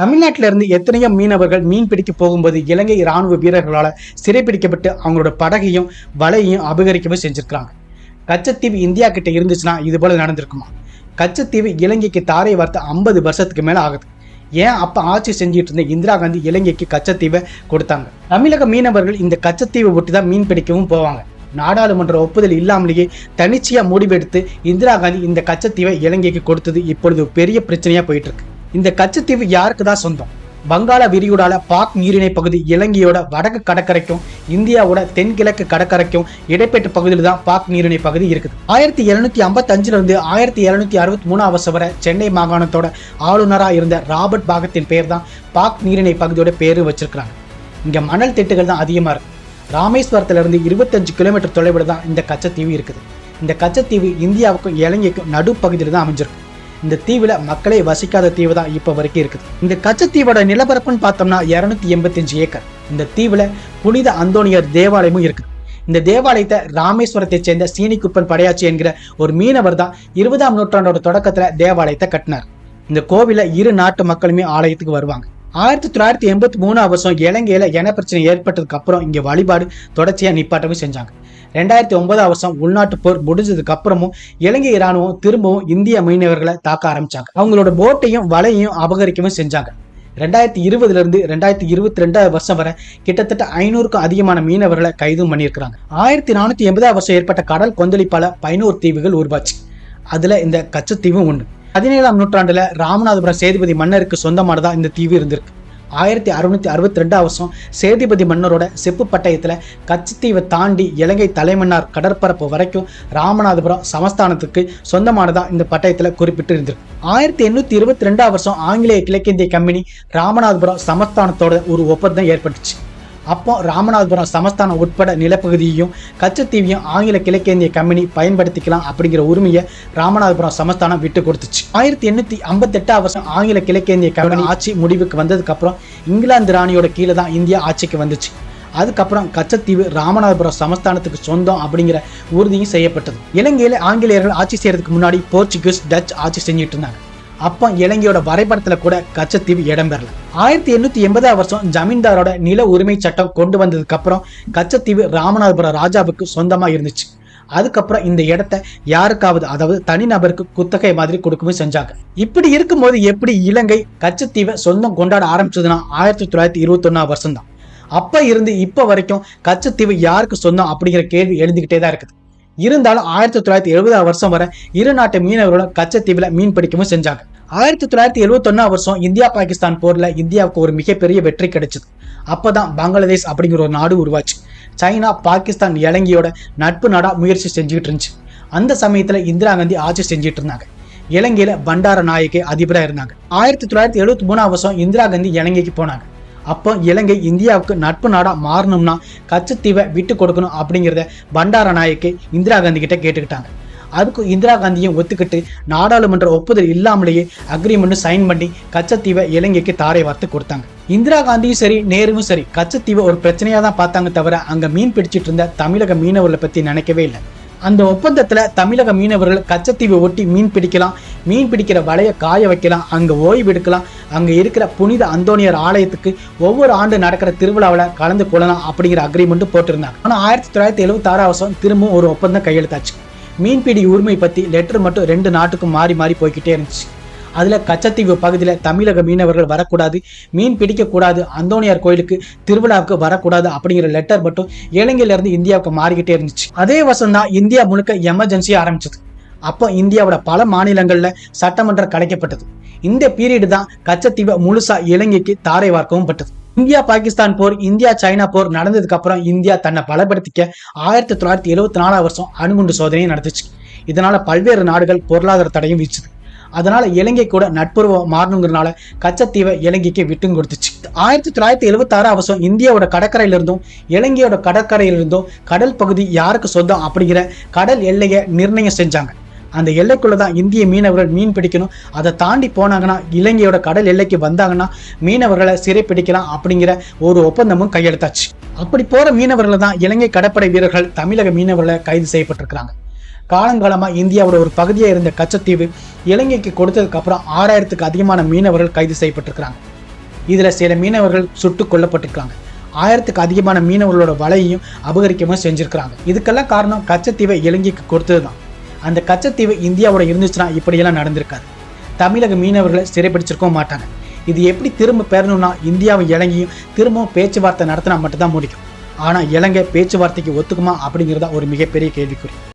தமிழ்நாட்டில இருந்து எத்தனையோ மீனவர்கள் மீன் பிடிக்க போகும்போது இலங்கை ராணுவ வீரர்களால் சிறைப்பிடிக்கப்பட்டு அவங்களோட படகையும் வலையையும் அபகரிக்கவும் செஞ்சிருக்கிறாங்க. கச்சத்தீவு இந்தியா கிட்ட இருந்துச்சுன்னா இது போல நடந்திருக்குமா? கச்சத்தீவு இலங்கைக்கு தாரை வார்த்தை ஐம்பது வருஷத்துக்கு மேல ஆகுது. ஏன் அப்ப ஆட்சி செஞ்சுட்டு இருந்த இந்திரா காந்தி இலங்கைக்கு கச்சத்தீவை கொடுத்தாங்க? தமிழக மீனவர்கள் இந்த கச்சத்தீவை ஒட்டி தான் மீன் பிடிக்கவும் போவாங்க. நாடாளுமன்ற ஒப்புதல் இல்லாமலேயே தனிச்சையா முடிவெடுத்து இந்திரா காந்தி இந்த கச்சத்தீவை இலங்கைக்கு கொடுத்தது இப்பொழுது பெரிய பிரச்சனையா போயிட்டு இருக்கு. இந்த கச்சத்தீவு யாருக்கு தான் சொந்தம்? வங்காள விரிகுடால பாக் நீரிணை பகுதி இலங்கையோட வடக்கு கடற்கரைக்கும் இந்தியாவோட தென்கிழக்கு கடற்கரைக்கும் இடைப்பட்ட பகுதியில் தான் பாக் நீரிணை பகுதி இருக்குது. ஆயிரத்தி எழுநூத்தி ஐம்பத்தி அஞ்சுல இருந்து ஆயிரத்தி எழுநூத்தி அறுபத்தி மூணாம் வருஷம் வரை சென்னை மாகாணத்தோட ஆளுநராக இருந்த ராபர்ட் பாகத்தின் பேர் தான் பாக் நீரிணை பகுதியோட பேரு வச்சிருக்கிறாங்க. இங்க மணல் திட்டுகள் தான் அதிகமா இருக்கு. ராமேஸ்வரத்துல இருந்து இருபத்தஞ்சு கிலோமீட்டர் தொலைவில் தான் இந்த கச்சத்தீவு இருக்குது. இந்த கச்சத்தீவு இந்தியாவுக்கும் இலங்கைக்கும் நடுப்பகுதியில் தான் அமைஞ்சிருக்கு. இந்த தீவுல மக்களே வசிக்காத தீவு தான் இப்போ வரைக்கும் இருக்குது. இந்த கச்சத்தீவோட நிலப்பரப்புன்னு பார்த்தோம்னா இரநூத்தி எண்பத்தஞ்சு ஏக்கர். இந்த தீவுல புனித அந்தோனியர் தேவாலயமும் இருக்குது. இந்த தேவாலயத்தை ராமேஸ்வரத்தை சேர்ந்த சீனிக்குப்பன் படையாச்சி என்கிற ஒரு மீனவர் தான் இருபதாம் நூற்றாண்டோட தொடக்கத்துல தேவாலயத்தை கட்டினார். இந்த கோவில இரு நாட்டு மக்களுமே ஆலயத்துக்கு வருவாங்க. ஆயிரத்தி தொள்ளாயிரத்தி எண்பத்தி மூணாம் வருஷம் இலங்கையில் இன பிரச்சனை ஏற்பட்டதுக்கு அப்புறம் இங்கே வழிபாடு தொடர்ச்சியாக நிப்பாட்டவும் செஞ்சாங்க. ரெண்டாயிரத்தி ஒன்பதாம் வருஷம் உள்நாட்டு போர் முடிஞ்சதுக்கு அப்புறமும் இலங்கை இராணுவம் திரும்பவும் இந்திய மீனவர்களை தாக்க ஆரம்பிச்சாங்க. அவங்களோட போட்டையும் வலையையும் அபகரிக்கவும் செஞ்சாங்க. ரெண்டாயிரத்தி இருபதுல இருந்து ரெண்டாயிரத்தி இருபத்தி ரெண்டாவது வருஷம் வரை கிட்டத்தட்ட ஐநூறுக்கும் அதிகமான மீனவர்களை கைதும் பண்ணியிருக்கிறாங்க. ஆயிரத்தி நானூத்தி எண்பதாம் வருஷம் ஏற்பட்ட கடல் கொந்தளிப்பால பதினோரு தீவுகள் உருவாச்சு. அதுல இந்த கச்சத்தீவும் ஒன்று பதினேழாம் நூற்றாண்டுல ராமநாதபுரம் சேதுபதி மன்னருக்கு சொந்தமானதா இந்த தீவு இருந்திருக்கு. ஆயிரத்தி அறுநூத்தி அறுபத்தி ரெண்டாம் வருஷம் சேதுபதி மன்னரோட செப்பு பட்டயத்துல கச்சித்தீவை தாண்டி இலங்கை தலைமன்னார் கடற்பரப்பு வரைக்கும் ராமநாதபுரம் சமஸ்தானத்துக்கு சொந்தமானதா இந்த பட்டயத்துல குறிப்பிட்டு இருந்திருக்கு ஆயிரத்தி எண்ணூத்தி இருபத்தி ரெண்டாம் வருஷம் ஆங்கிலேய கிழக்கிந்திய கம்பெனி ராமநாதபுரம் சமஸ்தானத்தோட ஒரு ஒப்பந்தம் ஏற்பட்டுச்சு. அப்போ ராமநாதபுரம் சமஸ்தானம் உட்பட நிலப்பகுதியையும் கச்சத்தீவையும் ஆங்கில கிழக்கிந்திய கம்பெனி பயன்படுத்திக்கலாம் அப்படிங்கிற உரிமையை ராமநாதபுரம் சமஸ்தானம் விட்டு கொடுத்துச்சு. ஆயிரத்தி எண்ணூற்றி ஐம்பத்தெட்டாம் வருஷம் ஆங்கில கிழக்கிந்திய கம்பெனி ஆட்சி முடிவுக்கு வந்ததுக்கப்புறம் இங்கிலாந்து ராணியோட கீழே தான் இந்தியா ஆட்சிக்கு வந்துச்சு. அதுக்கப்புறம் கச்சத்தீவு ராமநாதபுரம் சமஸ்தானத்துக்கு சொந்தம் அப்படிங்கிற உறுதியும் செய்யப்பட்டது. இலங்கையில் ஆங்கிலேயர்கள் ஆட்சி செய்யறதுக்கு முன்னாடி போர்ச்சுகீஸ் டச் ஆட்சி செஞ்சுட்டு இருந்தாங்க. அப்போ இலங்கையோட வரைபடத்தில் கூட கச்சத்தீவு இடம்பெறல. ஆயிரத்தி எண்ணூற்றி எண்பதாம் வருஷம் ஜமீன்தாரோட நில உரிமை சட்டம் கொண்டு வந்ததுக்கு அப்புறம் கச்சத்தீவு ராமநாதபுரம் ராஜாவுக்கு சொந்தமாக இருந்துச்சு. அதுக்கப்புறம் இந்த இடத்த யாருக்காவது அதாவது தனிநபருக்கு குத்தகை மாதிரி கொடுக்கவும் செஞ்சாங்க. இப்படி இருக்கும்போது எப்படி இலங்கை கச்சத்தீவை சொந்தம் கொண்டாட ஆரம்பிச்சதுன்னா ஆயிரத்தி தொள்ளாயிரத்தி இருபத்தி வருஷம் தான் அப்ப இருந்து இப்ப வரைக்கும் கச்சத்தீவு யாருக்கு சொந்தம் அப்படிங்கிற கேள்வி எழுந்துகிட்டே தான் இருக்குது. இருந்தாலும் ஆயிரத்தி தொள்ளாயிரத்தி எழுபதாம் வருஷம் வரை இரு நாட்டு மீனவர்களும் கச்சத்தீவில் மீன் பிடிக்கவும் செஞ்சாங்க. ஆயிரத்தி தொள்ளாயிரத்தி எழுபத்தொன்னா வருஷம் இந்தியா பாகிஸ்தான் போர்ல இந்தியாவுக்கு ஒரு மிகப்பெரிய வெற்றி கிடைச்சது. அப்பதான் பங்களாதேஷ் அப்படிங்கிற ஒரு நாடு உருவாச்சு. சைனா பாகிஸ்தான் இலங்கையோட நட்பு நாடா முயற்சி செஞ்சுக்கிட்டு இருந்துச்சு. அந்த சமயத்துல இந்திரா காந்தி ஆட்சி செஞ்சுட்டு இருந்தாங்க. இலங்கையில பண்டார நாயகி அதிபராக இருந்தாங்க. ஆயிரத்தி தொள்ளாயிரத்தி எழுபத்தி மூணாம் வருஷம் இந்திரா காந்தி இலங்கைக்கு போனாங்க. அப்போ இலங்கை இந்தியாவுக்கு நட்பு நாடாக மாறணும்னா கச்சத்தீவை விட்டு கொடுக்கணும் அப்படிங்கிறத பண்டார நாயக்கி இந்திரா காந்தி கிட்ட கேட்டுக்கிட்டாங்க. அதுக்கு இந்திரா காந்தியும் ஒத்துக்கிட்டு நாடாளுமன்ற ஒப்புதல் இல்லாமலேயே அக்ரிமெண்ட்டும் சைன் பண்ணி கச்சத்தீவை இலங்கைக்கு தாரை வார்த்து கொடுத்தாங்க. இந்திரா காந்தியும் சரி நேருவும் சரி கச்சத்தீவை ஒரு பிரச்சனையாக தான் பார்த்தாங்க தவிர அங்கே மீன் பிடிச்சிட்டு இருந்த தமிழக மீனவர்களை பற்றி நினைக்கவே இல்லை. அந்த ஒப்பந்தத்தில் தமிழக மீனவர்கள் கச்சத்தீவை ஒட்டி மீன் பிடிக்கலாம். மீன் பிடிக்கிற வலையை காய வைக்கலாம். அங்கே ஓய்வு எடுக்கலாம். அங்கே இருக்கிற புனித அந்தோனியர் ஆலயத்துக்கு ஒவ்வொரு ஆண்டு நடக்கிற திருவிழாவில் கலந்து கொள்ளலாம் அப்படிங்கிற அக்ரிமெண்ட் போட்டிருந்தாங்க. ஆனால் ஆயிரத்தி தொள்ளாயிரத்தி எழுபத்தி ஆறாம் வருஷம் திரும்பவும் ஒரு ஒப்பந்தம் கையெழுத்தாச்சு. மீன்பிடி உரிமை பற்றி லெட்டர் மட்டும் ரெண்டு நாட்டுக்கும் மாறி மாறி போய்கிட்டே இருந்துச்சு. அதில் கச்சத்தீவு பகுதியில் தமிழக மீனவர்கள் வரக்கூடாது மீன் பிடிக்கக்கூடாது அந்தோனியார் கோயிலுக்கு திருவிழாவுக்கு வரக்கூடாது அப்படிங்கிற லெட்டர் மட்டும் இலங்கையிலேருந்து இந்தியாவுக்கு மாறிக்கிட்டே இருந்துச்சு. அதே வருஷம் தான் இந்தியா முழுக்க எமர்ஜென்சி ஆரம்பிச்சது. அப்போ இந்தியாவோட பல மாநிலங்களில் சட்டமன்றம் கலைக்கப்பட்டது. இந்த பீரியடு தான் கச்சத்தீவை முழுசா இலங்கைக்கு தாரை வார்க்கவும் பட்டது. இந்தியா பாகிஸ்தான் போர் இந்தியா சைனா போர் நடந்ததுக்கு அப்புறம் இந்தியா தன்னை பலப்படுத்திக்க ஆயிரத்தி தொள்ளாயிரத்தி எழுபத்தி நாலாம் வருஷம் அணுகுண்டு சோதனையை நடந்துச்சு இதனால பல்வேறு நாடுகள் பொருளாதார தடையும் வீச்சுது அதனால இலங்கை கூட நட்புறவு மாறணுங்கிறனால கச்சத்தீவை இலங்கைக்கு விட்டும் கொடுத்துச்சு. ஆயிரத்தி தொள்ளாயிரத்தி எழுபத்தாறு அவசம் இந்தியாவோட கடற்கரையிலிருந்தும் இலங்கையோட கடற்கரையிலிருந்தும் கடல் பகுதி யாருக்கு சொந்தம் அப்படிங்கிற கடல் எல்லையை நிர்ணயம் செஞ்சாங்க. அந்த எல்லைக்குள்ள தான் இந்திய மீனவர்கள் மீன் பிடிக்கணும். அதை தாண்டி போனாங்கன்னா இலங்கையோட கடல் எல்லைக்கு வந்தாங்கன்னா மீனவர்களை சிறை பிடிக்கலாம் அப்படிங்கிற ஒரு ஒப்பந்தமும் கையெழுத்தாச்சு. அப்படி போற மீனவர்களை தான் இலங்கை கடற்படை வீரர்கள் தமிழக மீனவர்களை கைது செய்யப்பட்டிருக்கிறாங்க. காலங்காலமாக இந்தியாவோட ஒரு பகுதியாக இருந்த கச்சத்தீவு இலங்கைக்கு கொடுத்ததுக்கப்புறம் ஆறாயிரத்துக்கு அதிகமான மீனவர்கள் கைது செய்யப்பட்டிருக்கிறாங்க. இதில் சில மீனவர்கள் சுட்டு கொல்லப்பட்டிருக்காங்க ஆயிரத்துக்கு அதிகமான மீனவர்களோட வலையையும் அபகரிக்கவும் செஞ்சுருக்கிறாங்க. இதுக்கெல்லாம் காரணம் கச்சத்தீவை இலங்கைக்கு கொடுத்தது தான் அந்த கச்சத்தீவு இந்தியாவோட இருந்துச்சுன்னா இப்படியெல்லாம் நடந்திருக்காது. தமிழக மீனவர்களை சிறைப்பிடிச்சிருக்கவும் மாட்டாங்க. இது எப்படி திரும்ப பெறணும்னா இந்தியாவும் இலங்கையும் திரும்பவும் பேச்சுவார்த்தை நடத்தினா மட்டும்தான் முடியும். ஆனால் இலங்கை பேச்சுவார்த்தைக்கு ஒத்துக்குமா அப்படிங்கிறதா ஒரு மிகப்பெரிய கேள்விக்குறி.